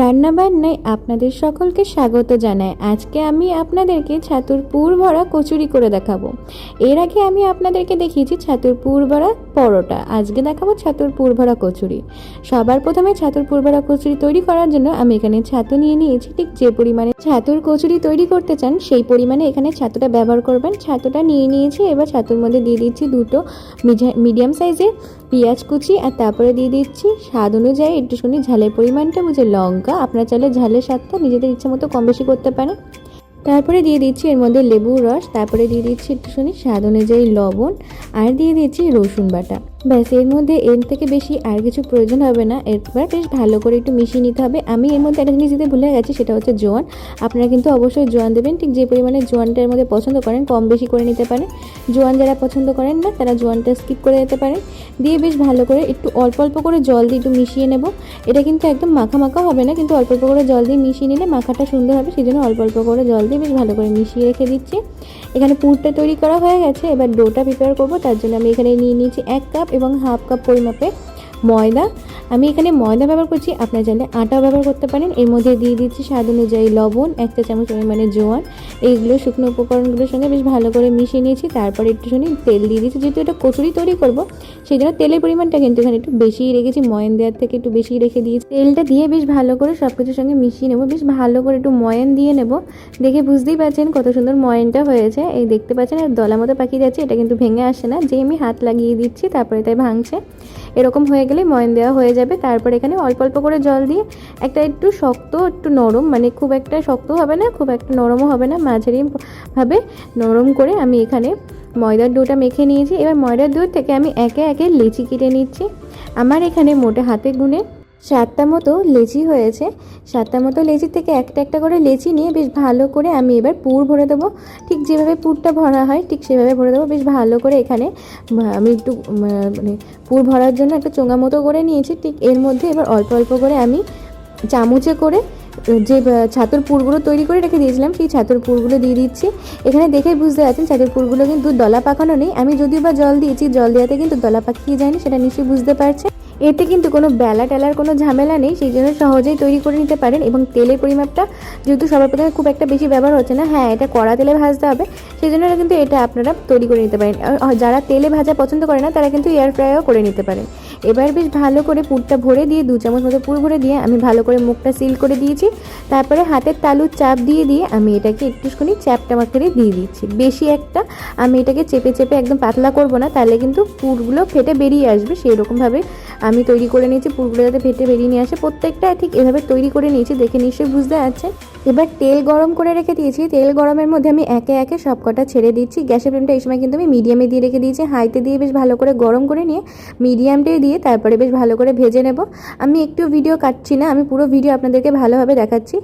রান্না বান্নায় আপনাদের সকলকে স্বাগত জানাই। আজকে আমি আপনাদেরকে ছাতুর পুর ভরা কচুরি করে দেখাবো। এর আগে আমি আপনাদেরকে দেখিয়েছি ছাতুর পুর ভরা পরোটা। আজকে দেখাবো ছাতুর পুর ভরা কচুরি। সবার প্রথমে ছাতুর পুর ভরা কচুরি তৈরি করার জন্য আমি এখানে ছাতু নিয়ে নিয়েছি। ঠিক যে পরিমাণে ছাতুর কচুরি তৈরি করতে চান, সেই পরিমাণে এখানে ছাতুটা ব্যবহার করবেন। ছাতুটা নিয়ে নিয়েছি, এবার ছাতুর মধ্যে দিয়ে দিচ্ছি দুটো মিডিয়াম সাইজের পেঁয়াজ কুচি, আর তারপরে দিয়ে দিচ্ছি স্বাদ অনুযায়ী একটুখানি ঝালের পরিমাণটা বুঝে লঙ্কা, আপনারা চাইলে ঝালের স্বাদটা নিজেদের ইচ্ছে মতো কম বেশি করতে পারেন। তারপরে দিয়ে দিচ্ছি এর মধ্যে লেবুর রস, তারপরে দিয়ে দিচ্ছি একটু শুনি স্বাদ অনুযায়ী লবণ, আর দিয়ে দিচ্ছি রসুন বাটা। ব্যাস, এর মধ্যে এর থেকে বেশি আর কিছু প্রয়োজন হবে না। এরপর বেশ ভালো করে একটু মিশিয়ে নিতে হবে। আমি এর মধ্যে একটা জিনিস দিতে ভুলে গেছি, সেটা হচ্ছে জোয়ান। আপনারা কিন্তু অবশ্যই জোয়ান দেবেন। ঠিক যে পরিমাণে জোয়ানটা এর মধ্যে পছন্দ করেন, কম বেশি করে নিতে পারেন। জোয়ান যারা পছন্দ করেন না, তারা জোয়ানটা স্কিপ করে দিতে পারেন। দিয়ে বেশ ভালো করে একটু অল্প অল্প করে জল দিয়ে একটু মিশিয়ে নেব। এটা কিন্তু একদম মাখা মাখা হবে না, কিন্তু অল্প অল্প করে জল দিয়ে মিশিয়ে নিলে মাখাটা সুন্দর হবে। সেই জন্য অল্প অল্প করে জল দিয়ে বেশ ভালো করে মিশিয়ে রেখে দিচ্ছি। এখানে পুরটা তৈরি করা হয়ে গেছে। এবার ডোটা প্রিপেয়ার করব। তার জন্য আমি এখানে নিয়ে নিয়েছি এক কাপ এবং হাফ কাপ পরিমাপে ময়দা। আমি এখানে ময়দা ব্যবহার করছি, আপনারা চাইলে আটা ব্যবহার করতে পারেন। এর মধ্যে দিয়ে দিচ্ছি স্বাদ অনুযায়ী লবণ এক চা চামচ পরিমাণে জোয়ান। এইগুলো শুকনো উপকরণগুলোর সঙ্গে বেশ ভালো করে মিশিয়ে নিয়েছি। তারপরে একটুখানি তেল দিয়ে দিচ্ছি। যেহেতু এটা কচুরি তৈরি করব, সেই জন্য তেলের পরিমাণটা কিন্তু এখানে একটু বেশিই রেখেছি। ময়ন দেওয়ার থেকে একটু বেশি রেখে দিয়েছি। তেলটা দিয়ে বেশ ভালো করে সব কিছুর সঙ্গে মিশিয়ে নেব। বেশ ভালো করে একটু ময়ন দিয়ে নেব। দেখে বুঝতেই পারছেন কত সুন্দর ময়নটা হয়েছে। এই দেখতে পাচ্ছেন আর দলা মতো পাকিয়ে যাচ্ছে। এটা কিন্তু ভেঙে আসে না। যে আমি হাত লাগিয়ে দিচ্ছি, তারপরে তাই ভাঙছে। এরকম হয়ে গেলে ময়ন দেওয়া হয়ে যাবে। তারপর এখানে অল্প অল্প করে জল দিয়ে একটা একটু শক্ত, একটু নরম মানে খুব একটা শক্ত হবে না, খুব একটা নরমও হবে না মাঝারিভাবে নরম করে আমি এখানে ময়দার ডোটা মেখে নিয়েছি। এবার ময়দার ডো থেকে আমি একে একে লিচি কেটে নিচ্ছি। আমার এখানে মোটে হাতে গুনে সাতটা মতো লেচি হয়েছে। সাতটা মতো লেচি থেকে একটা একটা করে লেচি নিয়ে বেশ ভালো করে আমি এবার পুর ভরে দেবো। ঠিক যেভাবে পুরটা ভরা হয়, ঠিক সেভাবে ভরে দেবো। বেশ ভালো করে এখানে আমি একটু মানে পুর ভরার জন্য একটা চোঙা মতো করে নিয়েছি। ঠিক এর মধ্যে এবার অল্প অল্প করে আমি চামচে করে যে ছাতুর পুরগুলো তৈরি করে রেখে দিয়েছিলাম, সেই ছাতুর পুরগুলো দিয়ে দিচ্ছি। এখানে দেখে বুঝতে পারছেন, ছাতুর পুরগুলো কিন্তু দলা পাকানো নেই। আমি যদিও বা জল দিয়েছি, জল দেওয়াতে কিন্তু দলা পাকিয়ে যায়নি, সেটা নিশ্চয়ই বুঝতে পারছেন। এতে কিন্তু কোনো বেলা টেলার কোনো ঝামেলা নেই, সেই জন্য সহজেই তৈরি করে নিতে পারেন এবং তেলের পরিমাপটা যেহেতু সবার প্রথমে খুব একটা বেশি ব্যবহার হচ্ছে না হ্যাঁ এটা কড়া তেলে ভাজতে হবে, সেই জন্য কিন্তু এটা আপনারা তৈরি করে নিতে পারেন। যারা তেলে ভাজা পছন্দ করে না, তারা কিন্তু এয়ার ফ্রাইও করে নিতে পারেন। এবার বেশ ভালো করে পুরটা ভরে দিয়ে দু চামচ মতো পুর ভরে দিয়ে আমি ভালো করে মুখটা সিল করে দিয়েছি। তারপরে হাতের তালুর চাপ দিয়ে দিয়ে আমি এটাকে একটুখানি চ্যাপটা মাখিয়ে দিয়ে দিচ্ছি। বেশি একটা আমি এটাকে চেপে চেপে একদম পাতলা করব না, তাহলে কিন্তু পুরগুলো ফেটে বেরিয়ে আসবে সেই রকমভাবে আমি তৈরি করে নিয়েছি, পুরগুলো যাতে ফেটে বেরিয়ে নিয়ে আসে। প্রত্যেকটা ঠিক এভাবে তৈরি করে নিয়েছি, দেখে নিশ্চয়ই বুঝতে পারছেন। এবার তেল গরম করে রেখে দিয়েছি। তেল গরমের মধ্যে আমি একে একে সব কটা ছেড়ে দিচ্ছি। গ্যাসের ফ্লেমটা এই সময় কিন্তু আমি মিডিয়ামে দিয়ে রেখে দিয়েছি। হাইতে দিয়ে বেশ ভালো করে গরম করে নিয়ে মিডিয়ামটাই দিয়ে তারপরে বেশ ভালো করে ভেজে নেব। আমি একটু ভিডিও কাটছি না, আমি পুরো ভিডিও আপনাদেরকে ভালোভাবে দেখাচ্ছি,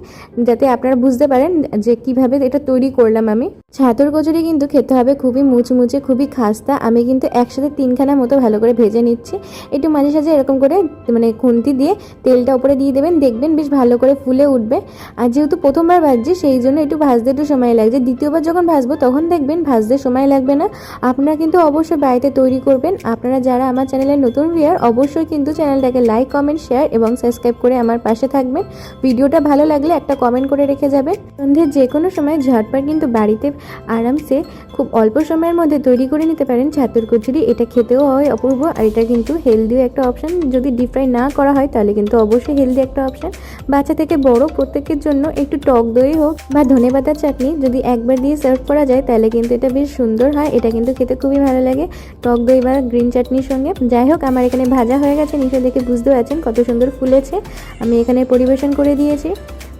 যাতে আপনারা বুঝতে পারেন যে কীভাবে এটা তৈরি করলাম আমি। ছাতর কচুরি কিন্তু খেতে হবে খুবই মুচমুচে, খুবই খাস্তা। আমি কিন্তু একসাথে তিনখানা মতো ভালো করে ভেজে নিচ্ছি। একটু মাঝে সাঝে এরকম করে মানে খুন্তি দিয়ে তেলটা উপরে দিয়ে দেবেন। দেখবেন বেশ ভালো করে ফুলে উঠবে। আর যেহেতু প্রথমবার ভাজছি, সেই জন্য একটু ভাজতে একটু সময় লাগছে। দ্বিতীয়বার যখন ভাজবো, তখন দেখবেন ভাজতে সময় লাগবে না। আপনারা কিন্তু অবশ্যই বাড়িতে তৈরি করবেন। আপনারা যারা আমার চ্যানেলের নতুন ভিয়ার অবশ্যই কিন্তু চ্যানেলটাকে লাইক কমেন্ট শেয়ার এবং সাবস্ক্রাইব করে আমার পাশে থাকবেন। ভিডিওটা ভালো লাগলে একটা কমেন্ট করে রেখে যাবেন। সন্ধ্যের যে কোনো সময় ঝটপট কিন্তু বাড়িতে আরামসে খুব অল্প সময়ের মধ্যে তৈরি করে নিতে পারেন ছাতুর কচুরি। এটা খেতেও হয় অপূর্ব আর এটা কিন্তু হেলদিও একটা অপশান যদি ডিপ ফ্রাই না করা হয়, তাহলে কিন্তু অবশ্যই হেলদি একটা অপশান বাচ্চা থেকে বড় প্রত্যেকের জন্য একটু টক দই হোক বা ধনে পাতার চাটনি যদি একবার দিয়ে সার্ভ করা যায়, তাহলে কিন্তু এটা বেশ সুন্দর হয়। এটা কিন্তু খেতে খুবই ভালো লাগে। টক দই বা গ্রিন চাটনির সঙ্গে। যাই হোক, আমার এখানে ভাজা হয়ে গেছে। নিচে দেখে বুঝতে পারছেন কত সুন্দর ফুলেছে। আমি এখানে পরিবেশন করে দিয়েছি।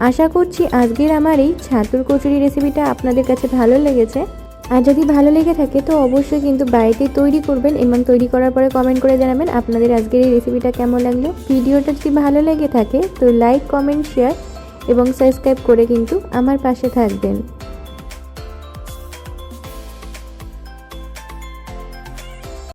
আশা করছি আজকের আমার এই ছাতুর কচুরি রেসিপিটা আপনাদের কাছে ভালো লেগেছে। আর যদি ভালো লেগে থাকে, তো অবশ্যই কিন্তু বাড়িতে তৈরি করবেন। এবং তৈরি করার পরে কমেন্ট করে জানাবেন আপনাদের আজকের এই রেসিপিটা কেমন লাগল। ভিডিওটা যদি ভালো লেগে থাকে, তো লাইক কমেন্ট শেয়ার এবং সাবস্ক্রাইব করে কিন্তু আমার পাশে থাকবেন।